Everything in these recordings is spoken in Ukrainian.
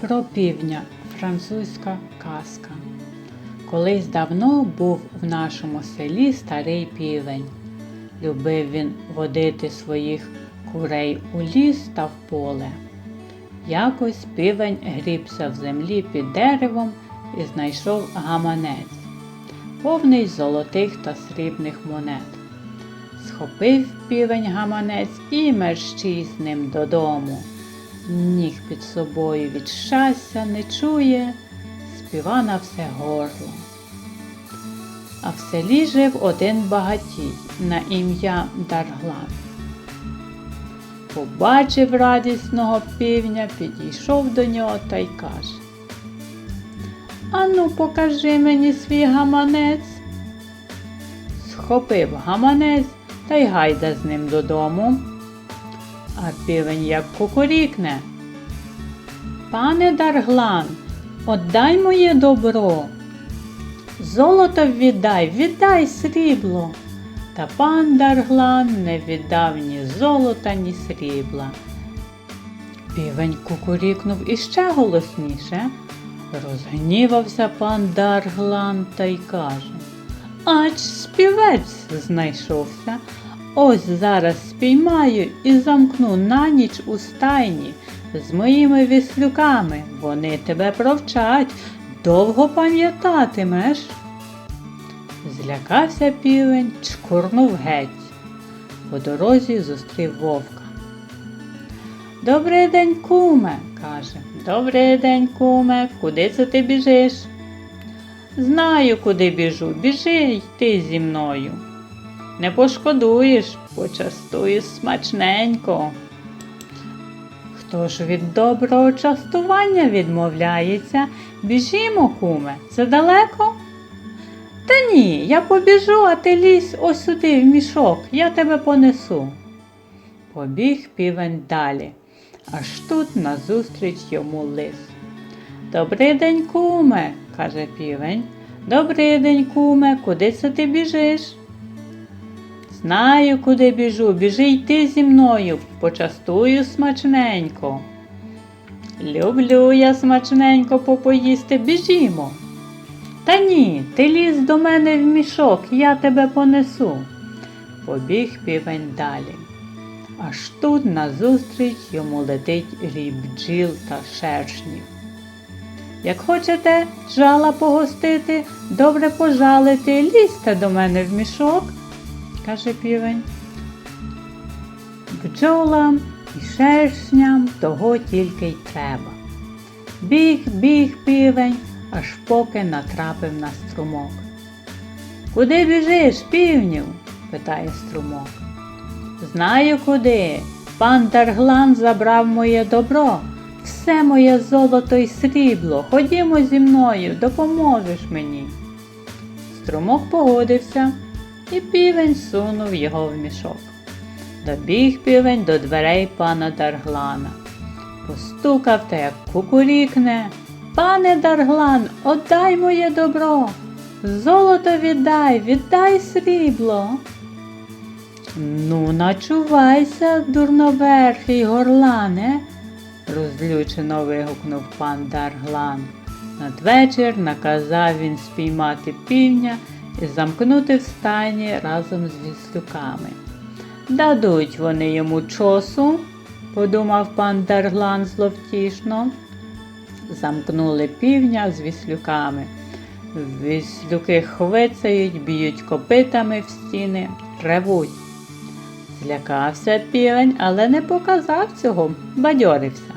Про півдня французька казка. Колись давно був в нашому селі старий півень. Любив він водити своїх курей у ліс та в поле. Якось півень грібся в землі під деревом і знайшов гаманець, повний золотих та срібних монет. Схопив півень гаманець і мерщій з ним додому. Ніг під собою від щастя не чує, співа на все горло. А в селі жив один багатій на ім'я Дарглан. Побачив радісного півня, підійшов до нього та й каже. Ану, покажи мені свій гаманець. Схопив гаманець та й гайда з ним додому. А півень як кукурікне. Пане Дарглан, отдай моє добро. Золото віддай, віддай срібло. Та пан Дарглан не віддав ні золота, ні срібла. Півень кукурікнув іще голосніше. Розгнівався пан Дарглан та й каже Ач співець знайшовся. Ось зараз спіймаю і замкну на ніч у стайні з моїми віслюками. Вони тебе провчать, довго пам'ятатимеш. Злякався півень, чкурнув геть. По дорозі зустрів вовка. Добрий день, куме, каже. Добрий день, куме, куди це ти біжиш? Знаю, куди біжу. Біжи й ти зі мною. Не пошкодуєш, почастую смачненько. Хто ж від доброго частування відмовляється? Біжімо, куме, це далеко? Та ні, я побіжу, а ти лізь ось сюди в мішок, я тебе понесу. Побіг півень далі, аж тут назустріч йому лис. Добрий день, куме, каже півень. Добрий день, куме, куди це ти біжиш? Знаю, куди біжу, біжи й ти зі мною, почастую смачненько. Люблю я смачненько попоїсти, біжімо. Та ні, ти ліз до мене в мішок, я тебе понесу. Побіг півень далі. Аж тут назустріч йому летить рій бджіл та шершнів. Як хочете жала погостити, добре пожалити, лізьте до мене в мішок, каже півень. Бджолам і шершням того тільки й треба. Біг, біг півень, аж поки натрапив на струмок. Куди біжиш, півню? питає струмок. Знаю куди. Пан Дарглан забрав моє добро, все моє золото й срібло. Ходімо зі мною, допоможеш мені. Струмок погодився, і півень сунув його в мішок. Добіг півень до дверей пана Дарглана. Постукав та як кукурікне. Пане Дарглан, отдай моє добро. Золото віддай, віддай срібло. Ну, начувайся, дурноверхий горлане, розлючено вигукнув пан Дарглан. Надвечір наказав він спіймати півня замкнути в стайні разом з віслюками. Дадуть вони йому чосу, подумав пан Дарглан зловтішно. Замкнули півня з віслюками. Віслюки хвицають, б'ють копитами в стіни, ревуть. Злякався півень, але не показав цього, бадьорився.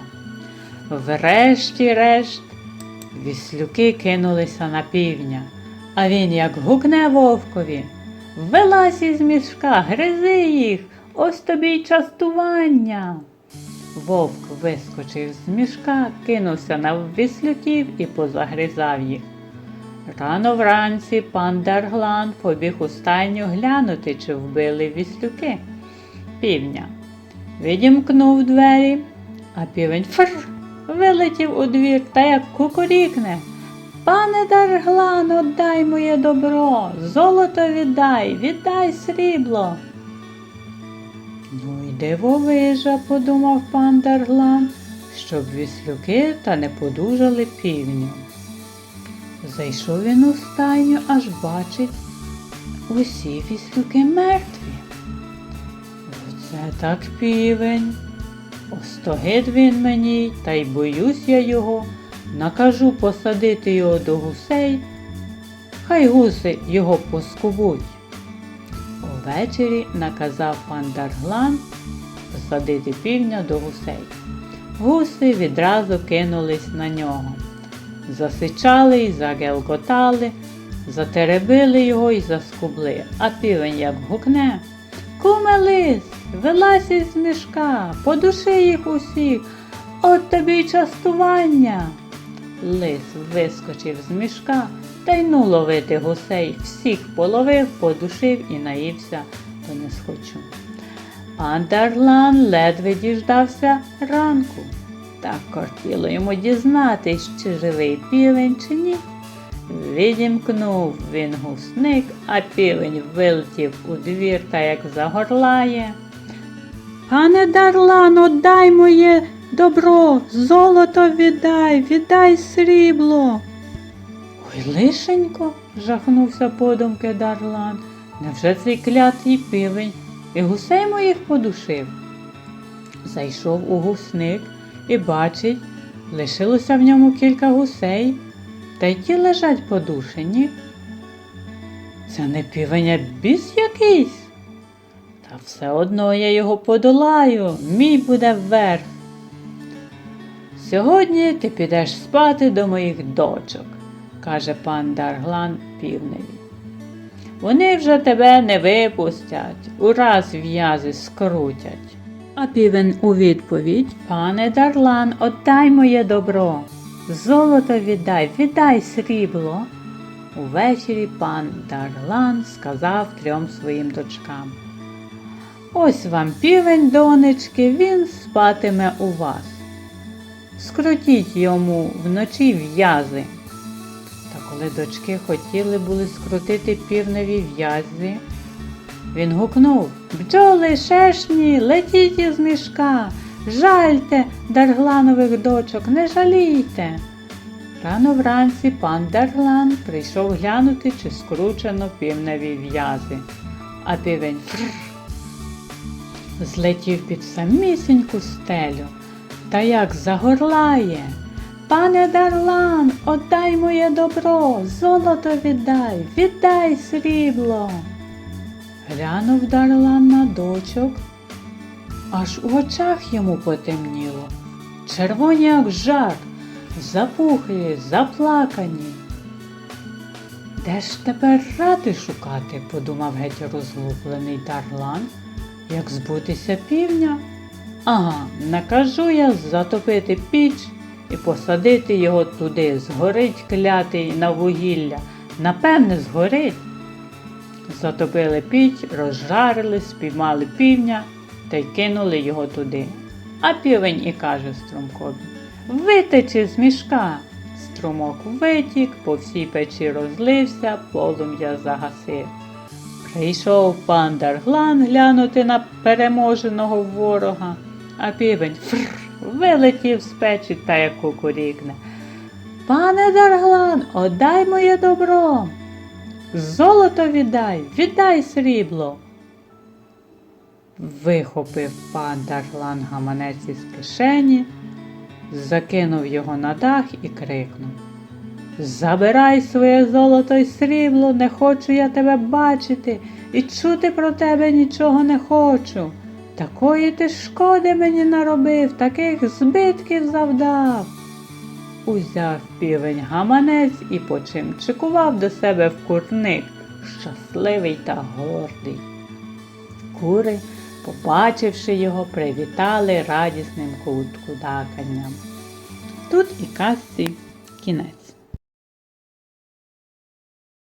Врешті-решт, віслюки кинулися на півня, а він як гукне вовкові. Вилазь із мішка, гризи їх, ось тобі й частування. Вовк вискочив з мішка, кинувся на віслюків і позагризав їх. Рано вранці пан Дарглан побіг у стайню глянути, чи вбили віслюки півня. Відімкнув двері, а півень фр вилетів у двір та як кукурікне. Пане Дарглан, отдай моє добро, золото віддай, віддай срібло. Ну й дивовижа, подумав пан Дарглан. щоб віслюки та не подужали півню. Зайшов він у стайню, аж бачить, усі віслюки мертві. Оце так півень. Остогид він мені, та й боюсь я його. Накажу посадити його до гусей, хай гуси його поскубуть. Увечері наказав пан Дарглан посадити півня до гусей. Гуси відразу кинулись на нього. Засичали й загелготали, затеребили його й заскубли, а півень як гукне. Куме лис, вилазь із мішка, подуши їх усіх, от тобі й частування. Лис вискочив з мішка та й ну ловити гусей, всіх половив, подушив і наївся, то не схочу. Пан Дарлан ледве діждався ранку. Так кортіло йому дізнатись, чи живий півень, чи ні. Відімкнув він гусник, а півень вилетів у двір та як загорлає. Пане Дарлан, отдай моє добро, золото віддай, віддай срібло. Ой, лишенько, жахнувся подумки Дарлан. Невже цей клятий півень і гусей моїх подушив? Зайшов у гусник і бачить, лишилося в ньому кілька гусей, та й ті лежать подушені. Це не півень, а біс якийсь. Та все одно я його подолаю, мій буде вверх. Сьогодні ти підеш спати до моїх дочок, каже пан Дарглан півневі. Вони вже тебе не випустять, ураз в'язи скрутять. А півень у відповідь Пане Дарлан, отдай моє добро. Золото віддай, віддай срібло. Увечері пан Дарлан сказав трьом своїм дочкам. Ось вам півень, донечки, він спатиме у вас. Скрутіть йому вночі в'язи. Та коли дочки хотіли були скрутити півневі в'язі, він гукнув Бджоли, шешні, летіть із мішка, жальте даргланових дочок, не жалійте. Рано вранці пан Дарглан прийшов глянути, чи скручено півневі в'язи, а півень злетів під самісіньку стелю та як загорлає. Пане Дарлан, отдай моє добро, золото віддай, віддай срібло. Глянув Дарлан на дочок, аж у очах йому потемніло. Червоні, як жар, запухлі, заплакані. Де ж тепер ради шукати, подумав геть розгублений Дарлан, як збутися півня. Ага, накажу я затопити піч і посадити його туди. Згорить клятий на вугілля. Напевне, згорить. Затопили піч, розжарили, спіймали півня та й кинули його туди. А півень і каже струмкові Витечи з мішка. Струмок витік, по всій печі розлився, полум'я загасив. Прийшов пан Дарглан глянути на переможеного ворога, а півень фр вилетів з печі та як кукурікне. Пане Дарглан, отдай моє добро. Золото віддай, віддай срібло. Вихопив пан Дарглан гаманець із кишені, закинув його на дах і крикнув Забирай своє золото й срібло, не хочу я тебе бачити, і чути про тебе нічого не хочу. Такої ти шкоди мені наробив, таких збитків завдав. Узяв півень гаманець і почимчикував до себе в курник, щасливий та гордий. Кури, побачивши його, привітали радісним куткудаканням. Тут і казці кінець.